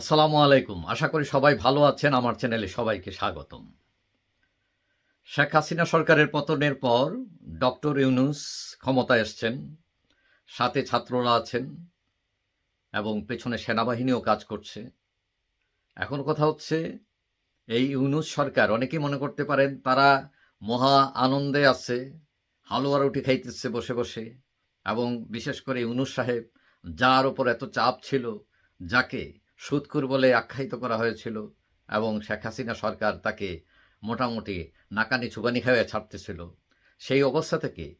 আসসালামু আলাইকুম। আশা করি সবাই ভালো আছেন। আমার চ্যানেলে সবাইকে স্বাগতম। শেখ হাসিনা সরকারের পতনের পর ডক্টর ইউনুস ক্ষমতায় এসছেন, সাথে ছাত্ররা আছেন এবং পেছনে সেনাবাহিনীও কাজ করছে। এখন কথা হচ্ছে, এই ইউনুস সরকার, অনেকেই মনে করতে পারেন তারা মহা আনন্দে আছে, হালুয়া রুটি খাইতেছে বসে বসে এবং বিশেষ করে ইউনুস সাহেব, যার ওপর এত চাপ ছিল, যাকে সুৎকুর বলে আখ্যায়িত করা হয়েছিল এবং শেখ হাসিনা সরকার তাকে মোটামুটি নাকানি চুবানি খাওয়া ছাড়তেছিল। সেই অবস্থা থেকে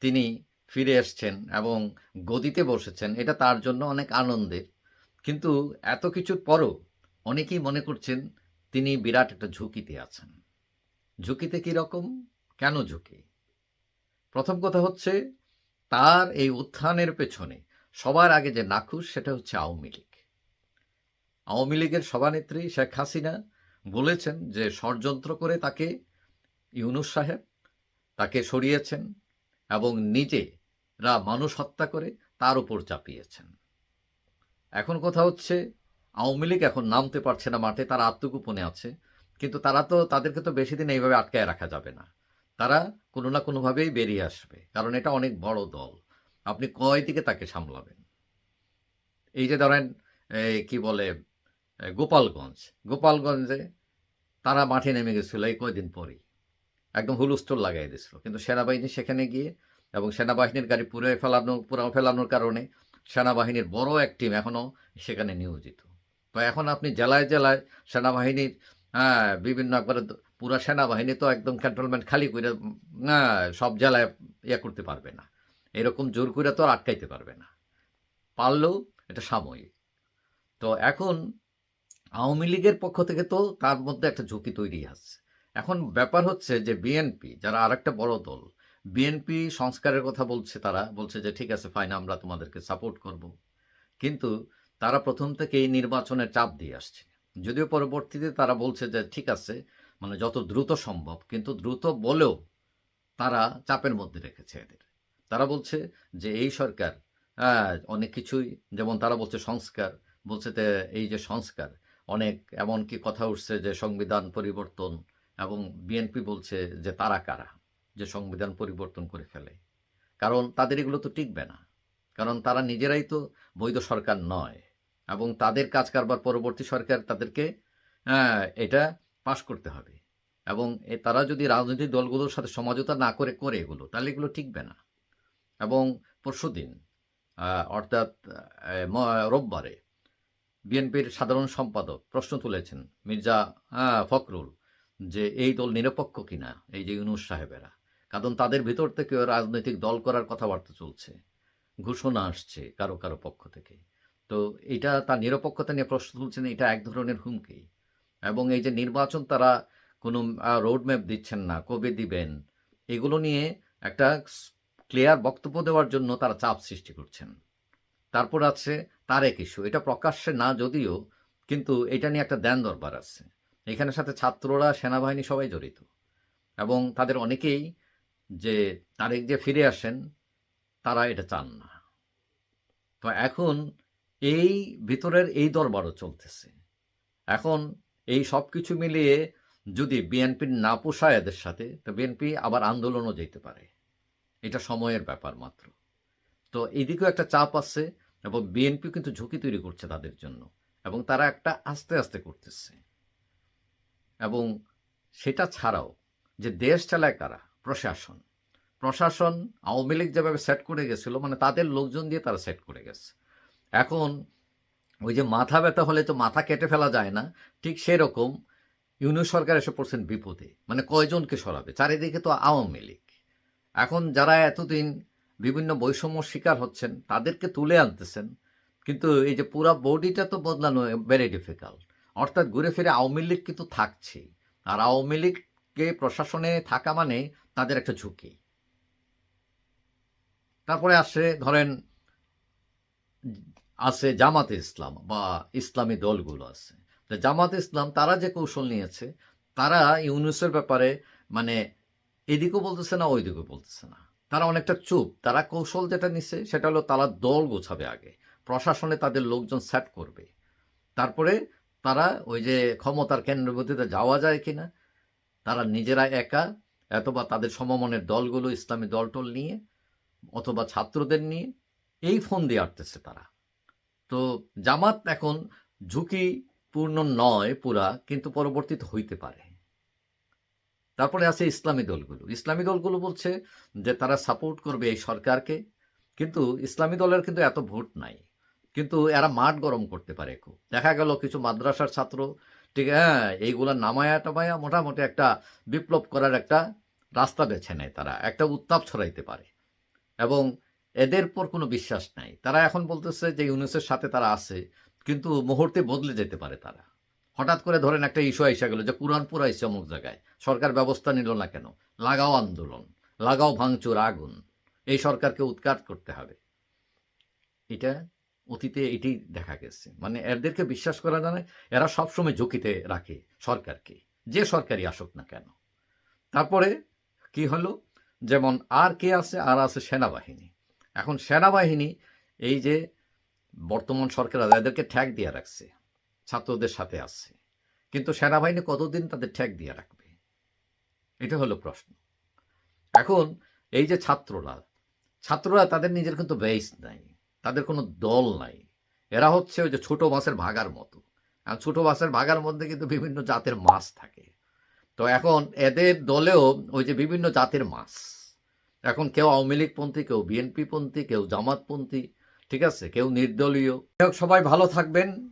তিনি ফিরে এসছেন এবং গদিতে বসেছেন। এটা তার জন্য অনেক আনন্দের। কিন্তু এত কিছুর পরও অনেকেই মনে করছেন তিনি বিরাট একটা ঝুঁকিতে আছেন। ঝুঁকিতে কী রকম? কেন ঝুঁকি? প্রথম কথা হচ্ছে, তার এই উত্থানের পেছনে সবার আগে যে নাখুশ, সেটা হচ্ছে আওয়ামী লীগ। আওয়ামী লীগের সভানেত্রী শেখ হাসিনা বলেছেন যে ষড়যন্ত্র করে তাকে ইউনুস সাহেব তাকে সরিয়েছেন এবং নিজেরা মানুষ হত্যা করে তার উপর চাপিয়েছেন। এখন কথা হচ্ছে, আওয়ামী লীগ এখন নামতে পারছে না মাঠে, তারা আত্মগোপনে আছে, কিন্তু তারা তো, তাদেরকে তো বেশি দিন এইভাবে আটকায় রাখা যাবে না। তারা কোনো না কোনোভাবেই বেরিয়ে আসবে, কারণ এটা অনেক বড় দল। আপনি কয় দিকে তাকে সামলাবেন? এই যে ধরেন কি বলে গোপালগঞ্জ। গোপালগঞ্জে তারা মাঠে নেমে গেছিল এই কয়দিন পরেই। একদম হুলস্থুল লাগাই দিয়েছিল কিন্তু সেনাবাহিনী সেখানে গিয়ে এবং সেনাবাহিনীর গাড়ি পুরে ফেলানো পুরো ফেলানোর কারণে সেনাবাহিনীর বড় এক টিম এখনও সেখানে নিয়োজিত। তো এখন আপনি জেলায় জেলায় সেনাবাহিনীর হ্যাঁ বিভিন্ন একবারে পুরা সেনাবাহিনী তো একদম ক্যান্টনমেন্ট খালি করে হ্যাঁ, সব জেলায় ইয়ে করতে পারবে না। এরকম জোর করে তো আর আটকাইতে পারবে না। পারলেও এটা সাময়িক। তো এখন আওয়ামী লীগের পক্ষ থেকে তো তার মধ্যে একটা ঝুঁকি তৈরি আছে এখন ব্যাপার হচ্ছে যে বিএনপি, যারা আরেকটা বড় দল, বিএনপি সংস্কারের কথা বলছে তারা, বলছে যে ঠিক আছে ফাইন আমরা তোমাদেরকে সাপোর্ট করব। কিন্তু তারা প্রথম থেকেই নির্বাচনের চাপ দিয়ে আসছে। যদিও পরবর্তীতে তারা বলছে যে ঠিক আছে মানে যত দ্রুত সম্ভব, কিন্তু দ্রুত বলেও তারা চাপের মধ্যে রেখেছে এদের। তারা বলছে যে এই সরকার অনেক কিছুই, যেমন তারা বলছে সংস্কার, বলছে যে এই যে সংস্কার অনেক এমনকি কথা উঠছে যে সংবিধান পরিবর্তন এবং বিএনপি বলছে যে তারা কারা যে সংবিধান পরিবর্তন করে ফেলে। কারণ তাদের এগুলো তো টিকবে না। কারণ তারা নিজেরাই তো বৈধ সরকার নয় এবং তাদের কাজ কারবার পরবর্তী সরকার তাদেরকে হ্যাঁ, এটা পাশ করতে হবে। এবং এ তারা যদি রাজনৈতিক দলগুলোর সাথে সমঝোতা না করে করে এগুলো তাহলে এগুলো টিকবে না। এবং পরশুদিন অর্থাৎ রোববারে বিএনপির সাধারণ সম্পাদক প্রশ্ন তুলেছেন, মির্জা ফখরুল, যে এই দল নিরপেক্ষ কিনা, এই যে ইউনুস সাহেবেরা। কারণ তাদের ভিতর থেকেও রাজনৈতিক দল করার কথাবার্তা চলছে। ঘোষণা আসছে কারও কারও পক্ষ থেকে। তো এটা তার নিরপেক্ষতা নিয়ে প্রশ্ন তুলছেন, এটা এক ধরনের হুমকি। এবং এই যে নির্বাচন তারা কোনো রোডম্যাপ দিচ্ছেন না, কবে দিবেন, এগুলো নিয়ে একটা ক্লিয়ার বক্তব্য দেওয়ার জন্য তারা চাপ সৃষ্টি করছেন। তারপর আছে তারেক ইস্যু এটা প্রকাশ্যে না যদিও, কিন্তু এটা নিয়ে একটা দেন দরবার আছে। এখানে সাথে ছাত্ররা, সেনাবাহিনী সবাই জড়িত। এবং তাদের অনেকেই যে তারেক যে ফিরে আসেন, তারা এটা চান না। তো এখন এই ভিতরের এই দরবারও চলতেছে। এখন এই সব কিছু মিলিয়ে যদি বিএনপির না পোষায় এদের সাথে, তো বিএনপি আবার আন্দোলনও যেতে পারে। এটা সময়ের ব্যাপার মাত্র। তো এদিকেও একটা চাপ আছে। এবং বিএনপি কিন্তু ঝুঁকি তৈরি করছে তাদের জন্য এবং তারা একটা আস্তে আস্তে করতেছে। এবং সেটা ছাড়াও যে দেশ চালায় কারা? প্রশাসন। প্রশাসন আওয়ামী লীগ যেভাবে সেট করে গেছিল মানে তাদের লোকজন দিয়ে তারা সেট করে গেছে। এখন ওই যে মাথা ব্যথা হলে তো মাথা কেটে ফেলা যায় না। ঠিক সেরকম ইউনিয়ন সরকার এসে পড়ছেন বিপদে। মানে কয়জনকে সরাবে? চারিদিকে তো আওয়ামী লীগ। এখন যারা এতদিন বিভিন্ন বৈষম্য শিকার হচ্ছেন, তাদেরকে তুলে আনতেছেন। কিন্তু এই যে পুরা বডিটা তো বদলানো ভেরি ডিফিকাল্ট অর্থাৎ ঘুরে ফিরে আওয়ামী লীগ কিন্তু থাকছেই। আর আওয়ামী লীগকে প্রশাসনে থাকা মানে তাদের একটা ঝুঁকি। তারপরে আসে, ধরেন, আছে জামাতে ইসলাম বা ইসলামী দলগুলো আছে। তো জামাতে ইসলাম, তারা যে কৌশল নিয়েছে, তারা ইউনুসের ব্যাপারে মানে এদিকেও বলতেছে না, ওইদিকেও বলতেছে না। তারা অনেকটা চুপ। তারা কৌশল যেটা নিছে, সেটা হলো তারা দল গোছাবে আগে। প্রশাসনে তাদের লোকজন সেট করবে। তারপরে তারা ওই যে ক্ষমতার কেন্দ্রবর্তীতে যাওয়া যায় কিনা, তারা নিজেরা একা, অথবা তাদের সমমনের দলগুলো, ইসলামী দলটল নিয়ে, অথবা ছাত্রদের নিয়ে, এই ফোন দিয়ে আটতেছে তারা। তো জামাত এখন ঝুঁকিপূর্ণ নয় পুরা, কিন্তু পরবর্তীতে হইতে পারে। তারপরে আছে ইসলামী দলগুলো। ইসলামী দলগুলো বলছে যে তারা সাপোর্ট করবে এই সরকারকে, কিন্তু ইসলামী দলের কিন্তু এত ভোট নাই। কিন্তু এরা মাঠ গরম করতে পারে খুব। দেখা গেল কিছু মাদ্রাসার ছাত্র, ঠিক হ্যাঁ এইগুলা নামায়া টামায়া মোটামুটি একটা বিপ্লব করার একটা রাস্তা বেছে নেয় তারা, একটা উত্তাপ ছড়াইতে পারে। এবং এদের পর কোনো বিশ্বাস নাই। তারা এখন বলতেছে যে ইউনুসের সাথে তারা আছে, কিন্তু মুহূর্তে বদলে যেতে পারে তারা। হঠাৎ করে ধরেন একটা ইস্যু আইসা গেল যে কোরআন পুরাইছে অমুক জায়গায়, সরকার ব্যবস্থা নিল না কেন? লাগাও আন্দোলন, লাগাও ভাঙচুর, আগুন, এই সরকারকে উৎখাত করতে হবে। এটা অতীতে এটি দেখা গেছে। মানে এদেরকে বিশ্বাস করা জানে এরা সবসময় ঝুঁকিতে রাখে সরকারকে, যে সরকারই আসুক না কেন। তারপরে কি হলো? যেমন আর কে আছে, আর আছে সেনাবাহিনী। এখন সেনাবাহিনী এই যে বর্তমান সরকার, এদেরকে ঠ্যাক দিয়ে রাখছে। ছাত্রদের সাথে আছে। কিন্তু সেনাবাহিনী কতদিন তাদের ঠ্যাক দিয়ে রাখবে? এটা হলো প্রশ্ন। এখন এই যে ছাত্ররা ছাত্ররা তাদের নিজের কিন্তু বেস নাই, তাদের কোনো দল নাই। এরা হচ্ছে ওই যে ছোট মাছের ভাগার মতো। আর ছোট মাছের ভাগার মধ্যে কিন্তু বিভিন্ন জাতের মাছ থাকে। তো এখন এদের দলেও ওই যে বিভিন্ন জাতের মাছ। এখন কেউ আওয়ামী লীগ পন্থী, কেউ বিএনপি পন্থী, কেউ জামাতপন্থী ঠিক আছে? কেউ নির্দলীয়। সবাই ভালো থাকবেন।